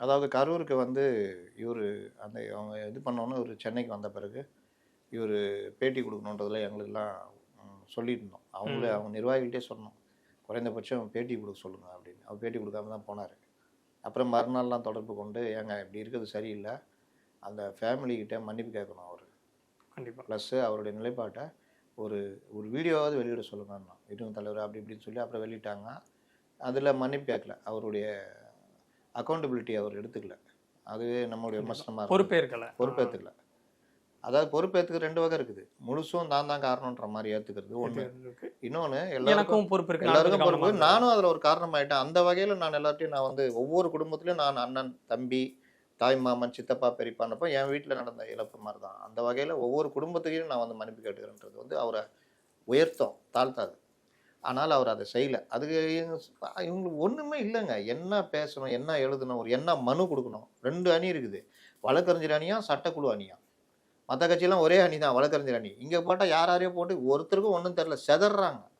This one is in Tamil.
அதாவது கரூருக்கு வந்து இவர் அந்த அவங்க இது பண்ணோன்னே ஒரு சென்னைக்கு வந்த பிறகு இவர் பேட்டி கொடுக்கணுன்றதுல எங்களுக்கெல்லாம் ம், சொல்லிட்டு இருந்தோம் அவங்களே. அவங்க நிர்வாகிகிட்டே சொன்னோம். குறைந்தபட்சம் பேட்டி கொடுக்க சொல்லுங்கள் அப்படின்னு. அவர் பேட்டி கொடுக்காம தான் போனார். அப்புறம் மறுநாள்லாம் தொடர்பு கொண்டு ஏங்க இப்படி இருக்கிறது சரியில்லை. அந்த ஃபேமிலிக்கிட்ட மன்னிப்பு கேட்கணும் அவர். கண்டிப்பா. ப்ளஸ்ஸு அவருடைய நிலைப்பாட்டை ஒரு ஒரு வீடியோவாவது வெளியிட சொல்லுங்கன்னா இடுங்க தலைவர் அப்படி இப்படின்னு சொல்லி அப்புறம் வெளியிட்டாங்க. அதில் மன்னிப்பு கேட்கல. அவருடைய அக்கௌண்டபிலிட்டி அவர் எடுத்துக்கல. அதுவே நம்மளுடைய விமர்சனமாக பொறுப்பேற்கல. பொறுப்பேற்றுக்கல அதாவது பொறுப்பேற்றுக்கு ரெண்டு வகை இருக்குது. முழுசும் நான் தான் காரணன்ற மாதிரி ஏற்றுக்கிறது ஒன்று. இன்னொன்று எல்லாருக்கும் பொறுப்பு இருக்கு எல்லாருக்கும் பொறுப்பு நானும் அதில் ஒரு காரணமாயிட்டேன். அந்த வகையில் நான் எல்லாத்தையும் நான் வந்து ஒவ்வொரு குடும்பத்திலையும் நான் அண்ணன் தம்பி தாய் மாமன் சித்தப்பா பெரியப்பான்றப்போ என் வீட்டில் நடந்த இழப்பு மாதிரி தான் அந்த வகையில் ஒவ்வொரு குடும்பத்துக்கையும் நான் வந்து மன்னிப்பு கேட்டுக்கிறேன்றது வந்து அவரை உயர்த்தம் தாழ்த்தாது. ஆனால் அவர் அதை செய்யலை. அதுக்கு இவங்க- இவங்களுக்கு ஒன்றுமே இல்லைங்க. என்ன பேசணும் என்ன எழுதணும் ஒரு என்ன மனு கொடுக்கணும். ரெண்டு அணி இருக்குது. வழக்கறிஞர் அணியா சட்டக்குழு அணியா? மற்ற கட்சியெல்லாம் ஒரே அணி தான் வழக்கறிஞர் அணி. இங்கே போட்டால் யார் யாரையோ போட்டு ஒருத்தருக்கும் ஒன்றும் தெரில செதறாங்க.